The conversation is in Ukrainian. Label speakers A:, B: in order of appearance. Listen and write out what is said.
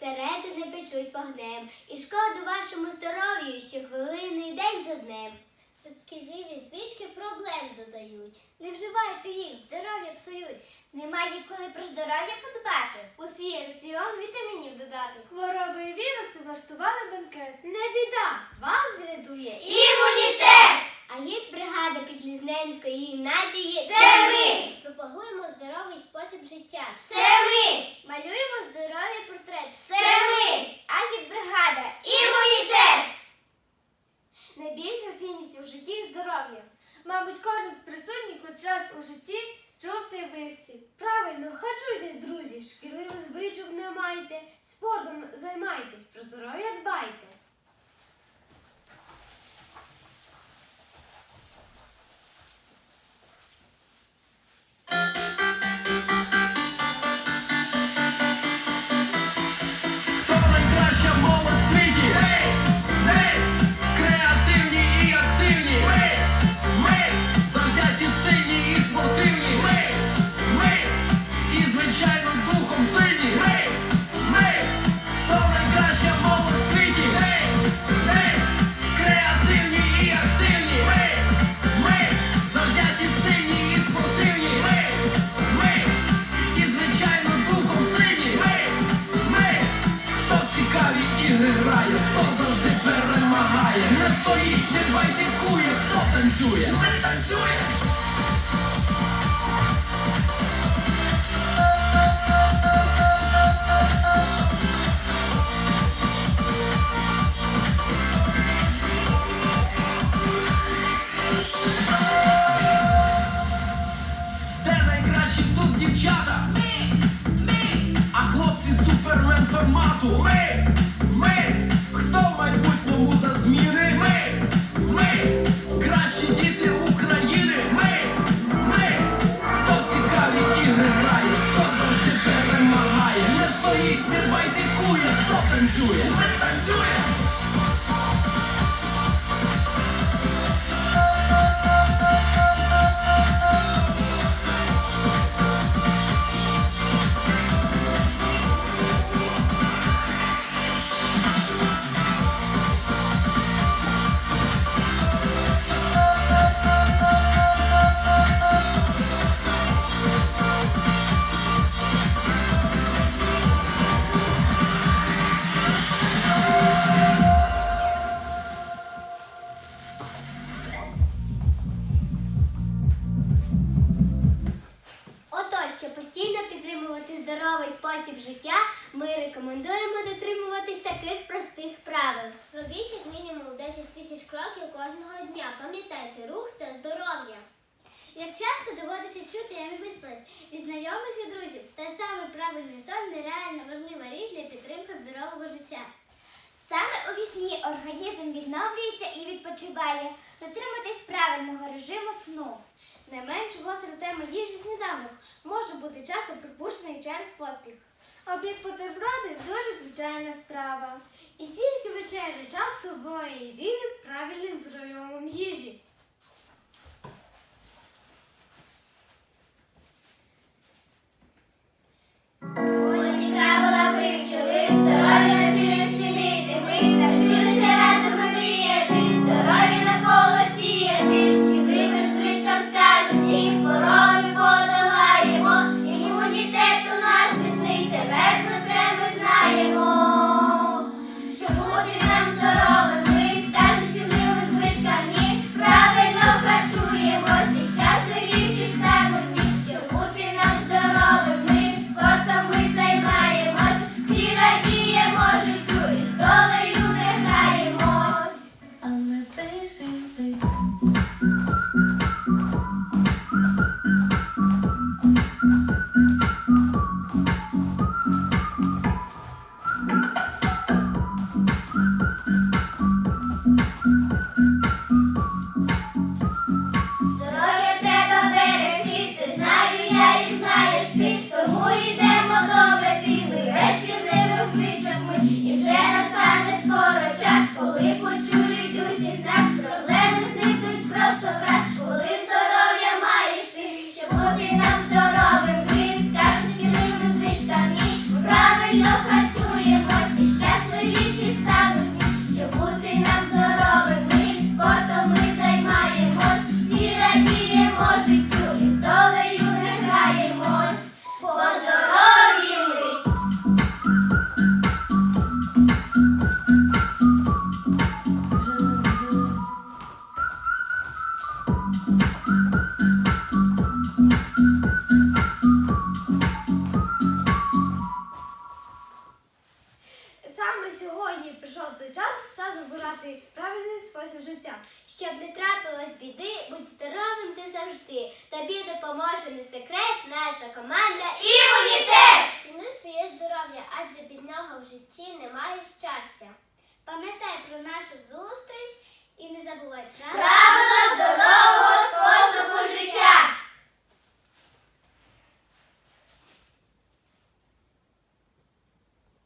A: середини печуть вогнем, і шкоду вашому здоров'ю щохвилини і день за днем. Шкідливі звички проблем додають. Не вживайте їх, здоров'я псують. Немає коли про здоров'я подбати.
B: У свій раціон вітамінів додати.
C: Хвороби і віруси влаштували бенкет.
A: Не біда, вас врятує
B: Імунітет!
A: А гід бригада Підлізненської гімназії
B: Це ми!
A: Пропагуємо здоровий спосіб життя.
B: Це ми!
A: Малюємо здоровий портрет.
B: Це ми!
A: Агіт бригада.
B: Імунітет!
C: Найбільша цінність у житті здоров'я. Мабуть, кожен з присутніх хоч раз у житті чув цей вислів. Правильно, харчуйтесь, друзі, шкідливих звичок не майте, спортом займайтесь, про здоров'я дбайте.
D: Цікаві грає, хто завжди перемагає, не стоїть, не байдикує, хто танцює, ми танцюємо. Де найкращі тут дівчата? Ми, ми, а хлопці супермен формату. Ми, ми,
A: постійно підтримувати здоровий спосіб життя, ми рекомендуємо дотримуватись таких простих правил. Робіть як мінімум 10 тисяч кроків кожного дня. Пам'ятайте, рух це здоров'я. Як часто доводиться чути, я не виспалась від знайомих і друзів, та саме правильний сон нереально важлива річ для підтримки здорового життя. Саме у вісні організм відновлюється і відпочиває. Дотримуйтесь правильного режиму сну.
C: Не менш гостра тема їжі сніданок може бути часто припущений через поспіх. Обід бутерброди дуже звичайна справа. І тільки вечеря часто буває єдиним правильним прийомом їжі. обрати правильний спосіб життя.
A: Щоб не трапилось біди, будь здоровим ти завжди. Тобі допоможе не секрет, наша команда
B: імунітет!
A: Цінуй своє здоров'я, адже без нього в житті немає щастя.
C: Пам'ятай про нашу зустріч і не забувай правила здоров'я!